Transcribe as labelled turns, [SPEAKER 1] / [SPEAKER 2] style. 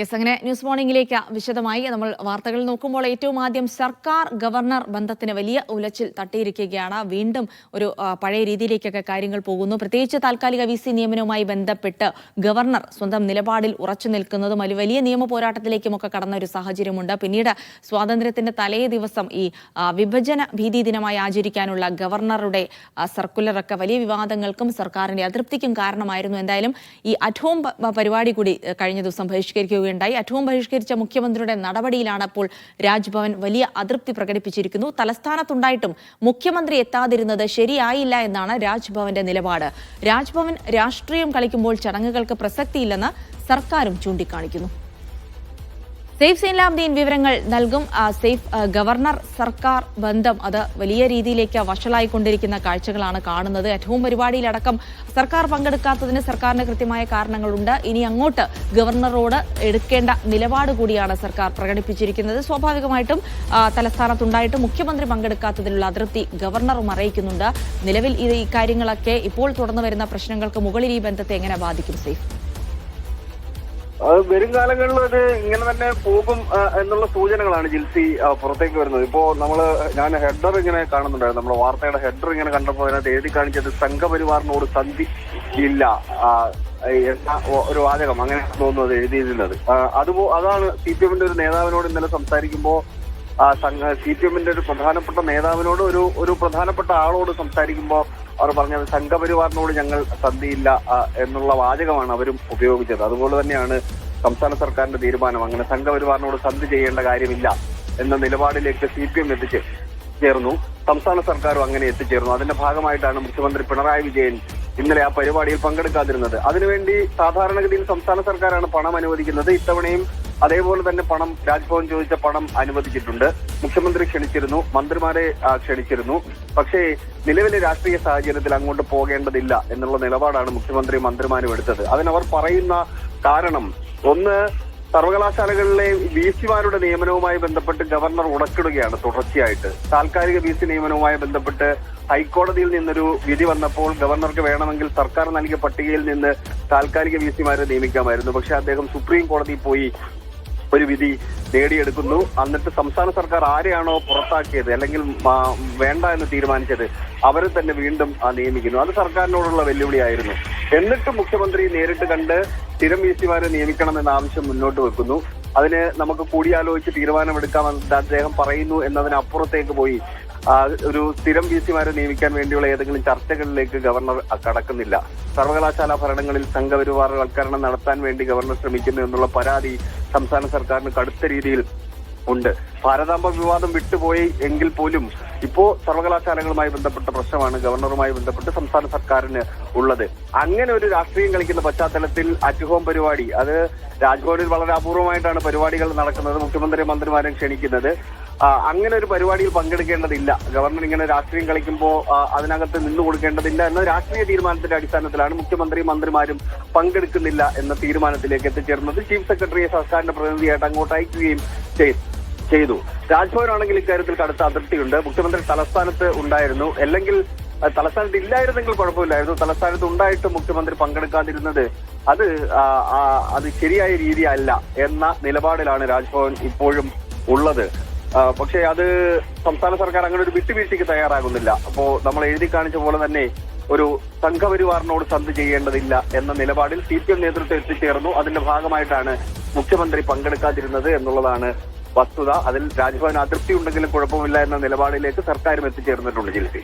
[SPEAKER 1] Yes അങ്ങനെ news മോർണിംഗിലേക്ക് വിശദമായി നമ്മൾ വാർത്തകൾ നോക്കുമ്പോൾ ഏറ്റവും ആദ്യം സർക്കാർ ഗവർണർ ബന്ധത്തിന് വലിയ ഉലച്ചിൽ തട്ടിയിരിക്കുകയാണ്. വീണ്ടും ഒരു പഴയ രീതിയിലേക്കൊക്കെ കാര്യങ്ങൾ പോകുന്നു. പ്രത്യേകിച്ച് താൽക്കാലിക വി സി നിയമനവുമായി ബന്ധപ്പെട്ട് ഗവർണർ സ്വന്തം നിലപാടിൽ ഉറച്ചു നിൽക്കുന്നതും അതിൽ വലിയ നിയമ പോരാട്ടത്തിലേക്കുമൊക്കെ കടന്ന ഒരു സാഹചര്യമുണ്ട്. പിന്നീട് സ്വാതന്ത്ര്യത്തിന്റെ തലേ ദിവസം ഈ വിഭജന ഭീതി ദിനമായി ആചരിക്കാനുള്ള ഗവർണറുടെ സർക്കുലറൊക്കെ വലിയ വിവാദങ്ങൾക്കും സർക്കാരിന്റെ അതൃപ്തിക്കും കാരണമായിരുന്നു. എന്തായാലും ഈ അറ്റ് ഹോം പരിപാടി കൂടി കഴിഞ്ഞ ദിവസം ബഹിഷ്കരിക്കുകയുണ്ടായി. അറ്റ് അറ്റവും ബഹിഷ്കരിച്ച മുഖ്യമന്ത്രിയുടെ നടപടിയിലാണ് അപ്പോൾ രാജ്ഭവൻ വലിയ അതൃപ്തി പ്രകടിപ്പിച്ചിരിക്കുന്നു. തലസ്ഥാനത്തുണ്ടായിട്ടും മുഖ്യമന്ത്രി എത്താതിരുന്നത് ശരിയായില്ല എന്നാണ് രാജ്ഭവന്റെ നിലപാട്. രാജ്ഭവൻ രാഷ്ട്രീയം കളിക്കുമ്പോൾ ചടങ്ങുകൾക്ക് പ്രസക്തിയില്ലെന്ന് സർക്കാരും ചൂണ്ടിക്കാണിക്കുന്നു. സേഫ് സൈൻലാബ്ദീൻ വിവരങ്ങൾ നൽകും. സേഫ് ഗവർണർ സർക്കാർ ബന്ധം അത് വലിയ രീതിയിലേക്ക് വഷളായിക്കൊണ്ടിരിക്കുന്ന കാഴ്ചകളാണ് കാണുന്നത്. ഏറ്റവും പരിപാടിയിലടക്കം സർക്കാർ പങ്കെടുക്കാത്തതിന് സർക്കാരിന് കൃത്യമായ കാരണങ്ങളുണ്ട്. ഇനി അങ്ങോട്ട് ഗവർണറോട് എടുക്കേണ്ട നിലപാട് കൂടിയാണ് സർക്കാർ പ്രകടിപ്പിച്ചിരിക്കുന്നത്. സ്വാഭാവികമായിട്ടും തലസ്ഥാനത്തുണ്ടായിട്ടും മുഖ്യമന്ത്രി പങ്കെടുക്കാത്തതിലുള്ള അതിർത്തി ഗവർണറും അറിയിക്കുന്നുണ്ട്. നിലവിൽ ഇത് ഈ കാര്യങ്ങളൊക്കെ ഇപ്പോൾ തുടർന്നു വരുന്ന പ്രശ്നങ്ങൾക്ക് മുകളിൽ ഈ ബന്ധത്തെ എങ്ങനെ ബാധിക്കും സേഫ്?
[SPEAKER 2] അത് വരും കാലങ്ങളിൽ അത് ഇങ്ങനെ തന്നെ പോകും എന്നുള്ള സൂചനകളാണ് ജിൽസി പുറത്തേക്ക് വരുന്നത്. ഇപ്പോ നമ്മൾ ഞാൻ ഹെഡർ ഇങ്ങനെ കാണുന്നുണ്ടായിരുന്നു. നമ്മുടെ വാർത്തയുടെ ഹെഡർ ഇങ്ങനെ കണ്ടപ്പോൾ അതിനകത്ത് എഴുതി കാണിച്ചത് സംഘപരിവാറിനോട് സന്ധി ഇല്ല. ഒരു വാചകം. അങ്ങനെ തോന്നുന്നത് എഴുതിയിരുന്നത്. അതുപോ അതാണ് സി പി എമ്മിന്റെ ഒരു നേതാവിനോട് ഇന്നലെ സംസാരിക്കുമ്പോൾ സി പി എമ്മിന്റെ ഒരു പ്രധാനപ്പെട്ട നേതാവിനോട് ഒരു ഒരു പ്രധാനപ്പെട്ട ആളോട് സംസാരിക്കുമ്പോൾ അവർ പറഞ്ഞത് സംഘപരിവാറിനോട് ഞങ്ങൾ സന്ധിയില്ല എന്നുള്ള വാചകമാണ് അവരും ഉപയോഗിച്ചത്. അതുപോലെ തന്നെയാണ് സംസ്ഥാന സർക്കാരിന്റെ തീരുമാനം അങ്ങനെ സംഘപരിവാറിനോട് സന്ധി ചെയ്യേണ്ട കാര്യമില്ല എന്ന നിലപാടിലേക്ക് സി പി എം എത്തിച്ച് ചേർന്നു. സംസ്ഥാന സർക്കാരും അങ്ങനെ എത്തിച്ചേർന്നു. അതിന്റെ ഭാഗമായിട്ടാണ് മുഖ്യമന്ത്രി പിണറായി വിജയൻ ഇന്നലെ ആ പരിപാടിയിൽ പങ്കെടുക്കാതിരുന്നത്. അതിനുവേണ്ടി സാധാരണഗതിയിൽ സംസ്ഥാന സർക്കാരാണ് പണം അനുവദിക്കുന്നത്. ഇത്തവണയും അതേപോലെ തന്നെ പണം രാജ്ഭവൻ ചോദിച്ച പണം അനുവദിച്ചിട്ടുണ്ട്. മുഖ്യമന്ത്രി ക്ഷണിച്ചിരുന്നു മന്ത്രിമാരെ ക്ഷണിച്ചിരുന്നു. പക്ഷേ നിലവിലെ രാഷ്ട്രീയ സാഹചര്യത്തിൽ അങ്ങോട്ട് പോകേണ്ടതില്ല എന്നുള്ള നിലപാടാണ് മുഖ്യമന്ത്രി മന്ത്രിമാരും എടുത്തത്. അതിനവർ പറയുന്ന കാരണം ഒന്ന് സർവകലാശാലകളിലെ വി സിമാരുടെ നിയമനവുമായി ബന്ധപ്പെട്ട് ഗവർണർ ഉടക്കിടുകയാണ് തുടർച്ചയായിട്ട്. താൽക്കാലിക വി സി നിയമനവുമായി ബന്ധപ്പെട്ട് ഹൈക്കോടതിയിൽ നിന്നൊരു വിധി വന്നപ്പോൾ ഗവർണർക്ക് വേണമെങ്കിൽ സർക്കാർ നൽകിയ പട്ടികയിൽ നിന്ന് താൽക്കാലിക വി സിമാരെ നിയമിക്കാമായിരുന്നു. പക്ഷേ അദ്ദേഹം സുപ്രീം കോടതിയിൽ പോയി ഒരു വിധി നേടിയെടുക്കുന്നു. എന്നിട്ട് സംസ്ഥാന സർക്കാർ ആരെയാണോ പുറത്താക്കിയത് അല്ലെങ്കിൽ വേണ്ട എന്ന് തീരുമാനിച്ചത് അവരെ തന്നെ വീണ്ടും നിയമിക്കുന്നു. അത് സർക്കാരിനോടുള്ള വെല്ലുവിളിയായിരുന്നു. എന്നിട്ട് മുഖ്യമന്ത്രി നേരിട്ട് കണ്ട് സ്ഥിരം വി സിമാരെ നിയമിക്കണമെന്ന ആവശ്യം മുന്നോട്ട് വെക്കുന്നു. അതിന് നമുക്ക് കൂടിയാലോചിച്ച് തീരുമാനമെടുക്കാമെന്ന് അദ്ദേഹം പറയുന്നു എന്നതിനപ്പുറത്തേക്ക് പോയി. ഒരു സ്ഥിരം വി സിമാരെ നിയമിക്കാൻ വേണ്ടിയുള്ള ഏതെങ്കിലും ചർച്ചകളിലേക്ക് ഗവർണർ കടക്കുന്നില്ല. സർവകലാശാല ഭരണങ്ങളിൽ സംഘപരിവാരവൽക്കരണം നടത്താൻ വേണ്ടി ഗവർണർ ശ്രമിക്കുന്നു എന്നുള്ള പരാതി സംസ്ഥാന സർക്കാരിന് കടുത്ത രീതിയിൽ ഉണ്ട്. ഭാരതാംബ വിവാദം വിട്ടുപോയി എങ്കിൽ പോലും ഇപ്പോ സർവകലാശാലകളുമായി ബന്ധപ്പെട്ട പ്രശ്നമാണ് ഗവർണറുമായി ബന്ധപ്പെട്ട് സംസ്ഥാന സർക്കാരിന് ഉള്ളത്. അങ്ങനെ ഒരു രാഷ്ട്രീയം കളിക്കുന്ന പശ്ചാത്തലത്തിൽ അറ്റ് ഹോം പരിപാടി അത് രാജ്ഭവനിൽ വളരെ അപൂർവമായിട്ടാണ് പരിപാടികൾ നടക്കുന്നത് മുഖ്യമന്ത്രി മന്ത്രിമാരെ ക്ഷണിക്കുന്നത്. അങ്ങനെ ഒരു പരിപാടിയിൽ പങ്കെടുക്കേണ്ടതില്ല. ഗവർണർ ഇങ്ങനെ രാഷ്ട്രീയം കളിക്കുമ്പോൾ അതിനകത്ത് നിന്നു കൊടുക്കേണ്ടതില്ല എന്ന രാഷ്ട്രീയ തീരുമാനത്തിന്റെ അടിസ്ഥാനത്തിലാണ് മുഖ്യമന്ത്രി മന്ത്രിമാരും പങ്കെടുക്കുന്നില്ല എന്ന തീരുമാനത്തിലേക്ക് എത്തിച്ചേർന്നത് ചീഫ് സെക്രട്ടറിയെ സർക്കാരിന്റെ പ്രതിനിധിയായിട്ട് അങ്ങോട്ട് അയക്കുകയും ചെയ്തു ചെയ്തു. രാജ്ഭവനാണെങ്കിൽ ഇക്കാര്യത്തിൽ കടുത്ത അതൃപ്തിയുണ്ട്. മുഖ്യമന്ത്രി തലസ്ഥാനത്ത് ഉണ്ടായിരുന്നു. അല്ലെങ്കിൽ തലസ്ഥാനത്ത് ഇല്ലായിരുന്നെങ്കിൽ കുഴപ്പമില്ലായിരുന്നു. തലസ്ഥാനത്ത് ഉണ്ടായിട്ട് മുഖ്യമന്ത്രി പങ്കെടുക്കാതിരുന്നത് അത് അത് ശരിയായ രീതിയല്ല എന്ന നിലപാടിലാണ് രാജ്ഭവൻ ഇപ്പോഴും ഉള്ളത്. പക്ഷേ അത് സംസ്ഥാന സർക്കാർ അങ്ങനെ ഒരു വിട്ടുവീഴ്ചയ്ക്ക് തയ്യാറാകുന്നില്ല. അപ്പോ നമ്മൾ എഴുതി കാണിച്ച പോലെ തന്നെ ഒരു സംഘപരിവാറിനോട് സന്ധി ചെയ്യേണ്ടതില്ല എന്ന നിലപാടിൽ സി പി എം നേതൃത്വം എത്തിച്ചേർന്നു. അതിന്റെ ഭാഗമായിട്ടാണ് മുഖ്യമന്ത്രി പങ്കെടുക്കാതിരുന്നത് എന്നുള്ളതാണ് വസ്തുത. അതിൽ രാജ്ഭവൻ അതൃപ്തി ഉണ്ടെങ്കിലും കുഴപ്പമില്ല എന്ന നിലപാടിലേക്ക് സർക്കാരും എത്തിച്ചേർന്നിട്ടുണ്ട് ജിൽസി